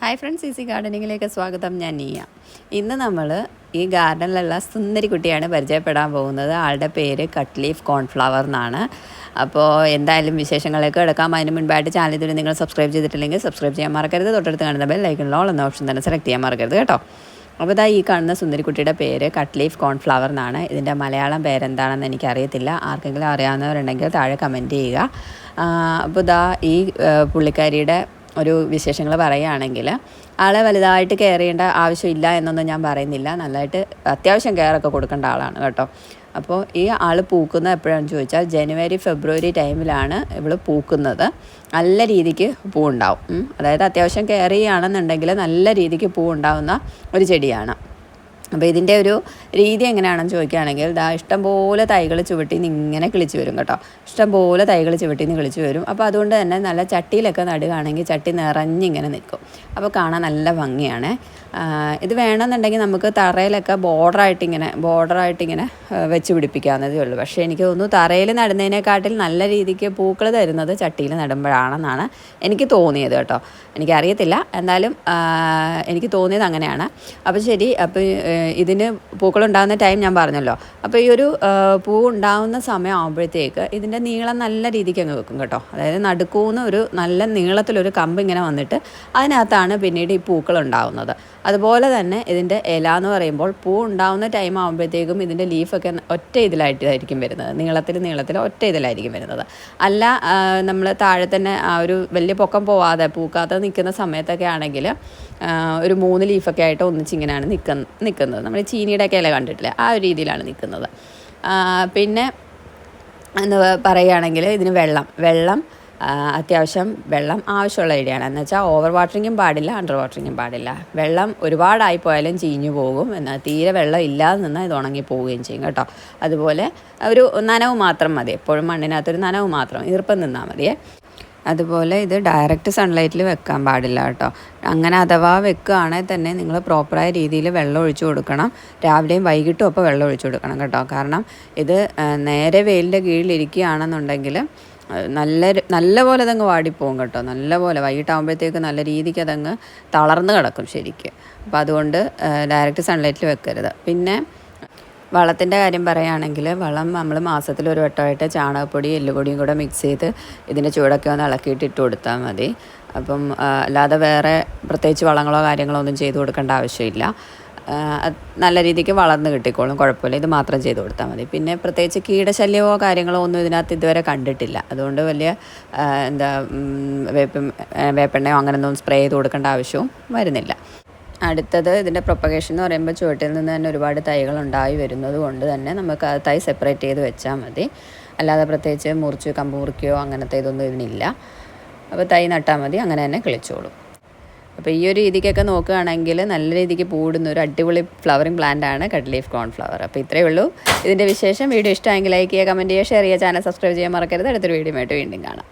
Hi friends easy ഗാർഡനിങ്ങിലേക്ക് സ്വാഗതം. ഞാൻ നീയ. ഇന്ന് നമ്മൾ ഈ ഗാർഡനിലുള്ള സുന്ദരി കുട്ടിയാണ് പരിചയപ്പെടാൻ പോകുന്നത്. ആളുടെ പേര് കട്ട്ലീഫ് കോൺഫ്ലവർ എന്നാണ്. അപ്പോൾ എന്തായാലും വിശേഷങ്ങളിലേക്ക് എടുക്കാം. അതിന് മുൻപായിട്ട് ചാനൽ ഇതുവരെ നിങ്ങൾ സബ്സ്ക്രൈബ് ചെയ്തിട്ടില്ലെങ്കിൽ സബ്സ്ക്രൈബ് ചെയ്യാൻ മറക്കരുത്. തൊട്ടടുത്ത് കാണുന്ന ബെൽ ലോൾ എന്ന ഓപ്ഷൻ തന്നെ സെലക്ട് ചെയ്യാൻ മറക്കരുത് കേട്ടോ. അപ്പോൾ ഇതാ ഈ കാണുന്ന സുന്ദരി കുട്ടിയുടെ പേര് കട്ട്ലീഫ് കോൺഫ്ലവർ എന്നാണ്. ഇതിന്റെ മലയാളം പേരെന്താണെന്ന് എനിക്കറിയത്തില്ല. ആർക്കെങ്കിലും അറിയാവുന്നവരുണ്ടെങ്കിൽ താഴെ കമന്റ് ചെയ്യുക. അപ്പോൾ ഇതാ ഈ പുള്ളിക്കാരിയുടെ ഒരു വിശേഷങ്ങൾ പറയുകയാണെങ്കിൽ ആളെ വലുതായിട്ട് കെയർ ചെയ്യേണ്ട ആവശ്യമില്ല എന്നൊന്നും ഞാൻ പറയുന്നില്ല. നല്ലതായിട്ട് അത്യാവശ്യം കെയറൊക്കെ കൊടുക്കേണ്ട ആളാണ് കേട്ടോ. അപ്പോൾ ഈ ആൾ പൂക്കുന്നത് എപ്പോഴാണെന്ന് ചോദിച്ചാൽ ജനുവരി ഫെബ്രുവരി ടൈമിലാണ് ഇവൾ പൂക്കുന്നത്. നല്ല രീതിക്ക് പൂവുണ്ടാവും. അതായത് അത്യാവശ്യം കെയർ ചെയ്യുകയാണെന്നുണ്ടെങ്കിൽ നല്ല രീതിക്ക് പൂവുണ്ടാവുന്ന ഒരു ചെടിയാണ്. അപ്പോൾ ഇതിന്റെ ഒരു രീതി എങ്ങനെയാണെന്ന് ചോദിക്കുകയാണെങ്കിൽ ദാ ഇഷ്ടംപോലെ തൈകൾ ചുവട്ടിന്ന് ഇങ്ങനെ കിളിച്ച് വരും കേട്ടോ. ഇഷ്ടംപോലെ തൈകൾ ചുവട്ടിന്ന് കിളിച്ച് വരും. അപ്പോൾ അതുകൊണ്ട് തന്നെ നല്ല ചട്ടിയിലൊക്കെ നടുകയാണെങ്കിൽ ചട്ടി നിറഞ്ഞിങ്ങനെ നിൽക്കും. അപ്പോൾ കാണാൻ നല്ല ഭംഗിയാണ്. ഇത് വേണമെന്നുണ്ടെങ്കിൽ നമുക്ക് തറയിലൊക്കെ ബോർഡറായിട്ടിങ്ങനെ ബോർഡറായിട്ടിങ്ങനെ വെച്ച് പിടിപ്പിക്കാവുന്നതേ ഉള്ളൂ. പക്ഷേ എനിക്ക് തോന്നുന്നു തറയിൽ നടുന്നതിനെക്കാട്ടിൽ നല്ല രീതിക്ക് പൂക്കൾ തരുന്നത് ചട്ടിയിൽ നടുമ്പോഴാണെന്നാണ് എനിക്ക് തോന്നിയത് കേട്ടോ. എനിക്കറിയത്തില്ല. എന്തായാലും എനിക്ക് തോന്നിയത് അങ്ങനെയാണ്. അപ്പോൾ ശരി അപ്പോൾ ഇതിന് പൂക്കളുണ്ടാകുന്ന ടൈം ഞാൻ പറഞ്ഞല്ലോ. അപ്പോൾ ഈ ഒരു പൂ ഉണ്ടാകുന്ന സമയം ആകുമ്പോഴത്തേക്ക് ഇതിന്റെ നീളം നല്ല രീതിക്ക് അങ്ങ് വെക്കും കേട്ടോ. അതായത് നടുക്കൂന്ന് ഒരു നല്ല നീളത്തിലൊരു കമ്പ് ഇങ്ങനെ വന്നിട്ട് അതിനകത്താണ് പിന്നീട് ഈ പൂക്കൾ ഉണ്ടാകുന്നത് അതുപോലെ തന്നെ ഇതിന്റെ ഇല എന്ന് പറയുമ്പോൾ പൂ ഉണ്ടാകുന്ന ടൈം ആകുമ്പോഴത്തേക്കും ഇതിന്റെ ലീഫൊക്കെ ഒറ്റ ഇതിലായിട്ടായിരിക്കും വരുന്നത്. നീളത്തിൽ നീളത്തിൽ ഒറ്റ ഇതിലായിരിക്കും വരുന്നത്. അല്ല നമ്മൾ താഴെ തന്നെ ആ ഒരു വലിയ പൊക്കം പോവാതെ പൂക്കാതെ നിൽക്കുന്ന സമയത്തൊക്കെ ആണെങ്കിൽ ഒരു മൂന്ന് ലീഫൊക്കെ ആയിട്ട് ഒന്നിച്ചിങ്ങനെയാണ് നിൽക്കുന്ന നിൽക്കുന്നത് നമ്മൾ ചീനിയുടെ ഒക്കെ ഇല കണ്ടിട്ടില്ലേ? ആ ഒരു രീതിയിലാണ് നിൽക്കുന്നത്. പിന്നെ എന്ന് പറയുകയാണെങ്കിൽ ഇതിന് വെള്ളം. വെള്ളം അത്യാവശ്യം വെള്ളം ആവശ്യമുള്ള ഏരിയയാണ് എന്ന് വെച്ചാൽ ഓവർ വാട്ടറിങ്ങും പാടില്ല അണ്ടർ വാട്ടറിങ്ങും പാടില്ല. വെള്ളം ഒരുപാടായി പോയാലും ചീഞ്ഞു പോകും. എന്നാൽ തീരെ വെള്ളം ഇല്ലാതെ നിന്നാൽ ഇത് ഉണങ്ങി പോവുകയും ചെയ്യും കേട്ടോ. അതുപോലെ ഒരു നനവ് മാത്രം മതി. എപ്പോഴും മണ്ണിനകത്തൊരു നനവ് മാത്രം. ഈർപ്പം നിന്നാൽ മതിയേ. അതുപോലെ ഇത് ഡയറക്റ്റ് സൺലൈറ്റിൽ വെക്കാൻ പാടില്ല കേട്ടോ. അങ്ങനെ അഥവാ വെക്കുകയാണെങ്കിൽ തന്നെ നിങ്ങൾ പ്രോപ്പറായ രീതിയിൽ വെള്ളം ഒഴിച്ചു കൊടുക്കണം. രാവിലെയും വൈകിട്ടും അപ്പോൾ വെള്ളം ഒഴിച്ചു കൊടുക്കണം കേട്ടോ. കാരണം ഇത് നേരെ വെയിലിന്റെ കീഴിലിരിക്കുകയാണെന്നുണ്ടെങ്കിൽ നല്ല നല്ല പോലെ അതങ്ങ് വാടിപ്പോവും കേട്ടോ. നല്ല പോലെ വൈകിട്ടാകുമ്പോഴത്തേക്ക് നല്ല രീതിക്ക് അതങ്ങ് തളർന്ന് കിടക്കും ശരിക്കും. അപ്പോൾ അതുകൊണ്ട് ഡയറക്റ്റ് സൺലൈറ്റിൽ വെക്കരുത്. പിന്നെ വളത്തിന്റെ കാര്യം പറയുകയാണെങ്കിൽ വളം നമ്മൾ മാസത്തിൽ ഒരു വട്ടമായിട്ട് ചാണകപ്പൊടി എല്ലുപൊടിയും കൂടെ മിക്സ് ചെയ്ത് ഇതിന്റെ ചൂടൊക്കെ ഒന്ന് ഇളക്കിയിട്ട് ഇട്ട് കൊടുത്താൽ മതി. അപ്പം അല്ലാതെ വേറെ പ്രത്യേകിച്ച് വളങ്ങളോ കാര്യങ്ങളോ ഒന്നും ചെയ്ത് കൊടുക്കേണ്ട ആവശ്യമില്ല. നല്ല രീതിക്ക് വളർന്ന് കിട്ടിക്കോളും കുഴപ്പമില്ല. ഇത് മാത്രം ചെയ്ത് കൊടുത്താൽ മതി. പിന്നെ പ്രത്യേകിച്ച് കീടശല്യമോ കാര്യങ്ങളോ ഒന്നും ഇതിനകത്ത് ഇതുവരെ കണ്ടിട്ടില്ല. അതുകൊണ്ട് വലിയ എന്താ വേപ്പ വേപ്പ് വേപ്പെണ്ണയോ അങ്ങനെയൊന്നും സ്പ്രേ ചെയ്ത് കൊടുക്കേണ്ട ആവശ്യവും വരുന്നില്ല. അടുത്തത് ഇതിന്റെ പ്രൊപ്പഗേഷൻ എന്ന് പറയുമ്പോൾ ചുവട്ടിൽ നിന്ന് തന്നെ ഒരുപാട് തൈകൾ ഉണ്ടായി വരുന്നത് കൊണ്ട് തന്നെ നമുക്ക് ആ തൈ സെപ്പറേറ്റ് ചെയ്ത് വെച്ചാൽ മതി. അല്ലാതെ പ്രത്യേകിച്ച് മുറിച്ച് കമ്പ് മുറിക്കുകയോ അങ്ങനത്തെ ഇതൊന്നും ഇതിനില്ല. അപ്പോൾ തൈ നട്ടാൽ മതി അങ്ങനെ തന്നെ കിളിച്ചോളും. അപ്പോൾ ഈ ഒരു രീതിക്കൊക്കെ നോക്കുകയാണെങ്കിൽ നല്ല രീതിക്ക് പൂടുന്ന ഒരു അടിപൊളി ഫ്ലവറിങ് പ്ലാന്റ് ആണ് കട്ട് കോൺഫ്ലവർ അപ്പോൾ ഇത്രയേ ഉള്ളൂ. ഇതിന്റെ വിശേഷം വീഡിയോ ഇഷ്ടമെങ്കിൽ ലൈക്ക് ചെയ്യുക കമന്റ് ചെയ്യുക ഷെയർ ചെയ്യുക ചാനൽ സബ്സ്ക്രൈബ് ചെയ്യാൻ മറക്കരുത്. അടുത്തൊരു വീഡിയോ ആയിട്ട് വീണ്ടും കാണാം.